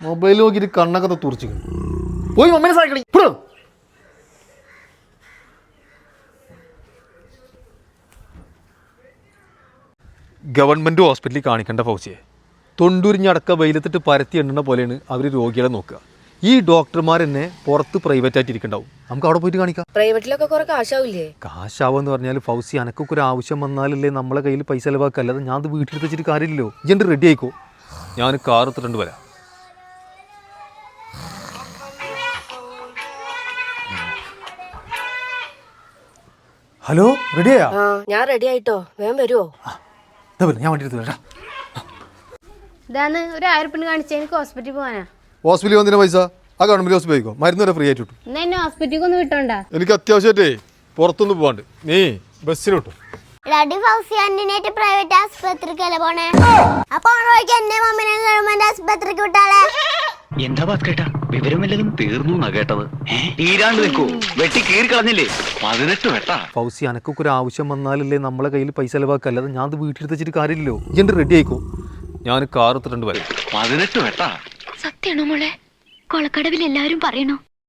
Mobile നോക്കിയിട്ട് കണ്ണൊക്കെ തുറച്ചു പോയി മമ്മേനെ സഹായിക്കണി ഇപ്പോഴും ഗവൺമെന്റ് ഹോസ്പിറ്റലിൽ കാണിക്കേണ്ട ഫൗസിയെ തൊണ്ടുരിഞ്ഞടക്ക വെയിലത്തിട്ട് പരത്തി എണ്ണുന്ന പോലെയാണ് അവർ രോഗികളെ നോക്കുക. ഈ ഡോക്ടർമാർ തന്നെ പുറത്ത് പ്രൈവറ്റ് ആയിട്ട് ഇരിക്കണ്ടാവും. നമുക്ക് അവിടെ പോയിട്ട് കാണിക്കാം. പ്രൈവറ്റിലൊക്കെ കുറെ കാശാവില്ലേ? കാശാവെന്ന് പറഞ്ഞാൽ ഫൗസി അനക്കൊക്കെ ഒരു ആവശ്യം വന്നാലല്ലേ നമ്മളെ കയ്യിൽ പൈസ ചിലവാക്കുക അല്ലാതെ ഞാൻ അത് വീട്ടിൽ വെച്ചിട്ട് കാര്യമില്ലല്ലോ. ഇജണ്ട് റെഡി ആയിക്കോ. ഞാൻ കാർ എടുത്തിട്ടുണ്ട് വരാം. ഹലോ റെഡിയാ ആ ഞാൻ റെഡി ആയിട്ടോ. വേഗം വരുമോ ഞാൻ വണ്ടി എടുത്ത് വരാം ഒരു ആയിരം ഉറുപ്പിന് കാണിച്ചാൽ എനിക്ക് ഹോസ്പിറ്റലിൽ പോകാനാ ഹോസ്പിറ്റലിൽ വന്നതിന് പൈസ? ആ ഗവൺമെന്റ് ഹോസ്പിറ്റലിൽ പോയിക്കോ. മരുന്ന് വരെ ഫ്രീ ആയിട്ട് കിട്ടും എന്നാ എന്നെ ഹോസ്പിറ്റലിൽ ഒന്ന് വിട്ടോണ്ടാ? എനിക്ക് അത്യാവശ്യമായിട്ടേ പുറത്തൊന്നും പോകാണ്ട് നീ ബസ്സിന് കിട്ടും റെഡി ഫൗസി ആന്റിനായിട്ട് പ്രൈവറ്റ് ആസ്പത്രിക്കല്ലേ പോണേ? അപ്പോൾ എന്നെ മമ്മിനെ ഗവൺമെന്റ് ആസ്പത്രിക്ക് വിട്ടാളെ എന്താ ഭാസ്കേട്ടാ വിവരം വല്ലതും തീർന്നു എന്നാ കേട്ടത്. തീരാണ്ട് നിൽക്കൂ. വെട്ടി കീറി കളഞ്ഞില്ലേ? പതിനെട്ട് വെട്ടാ. ഫൗസി അനക്കൊക്കെ ഒരു ആവശ്യം വന്നാലല്ലേ നമ്മളെ കയ്യിൽ പൈസ ചെലവാക്കല്ലാതെ ഞാൻ അത് വീട്ടിൽ വെച്ചിട്ട് കാര്യമില്ലല്ലോ. എന്റെ റെഡി ആയിക്കോ? ഞാൻ കാർ എടുത്തിട്ടുണ്ട് വരും. പതിനെട്ട് വെട്ടാ. സത്യമാണോ മോളെ? കൊളക്കടവിൽ എല്ലാവരും പറയണു?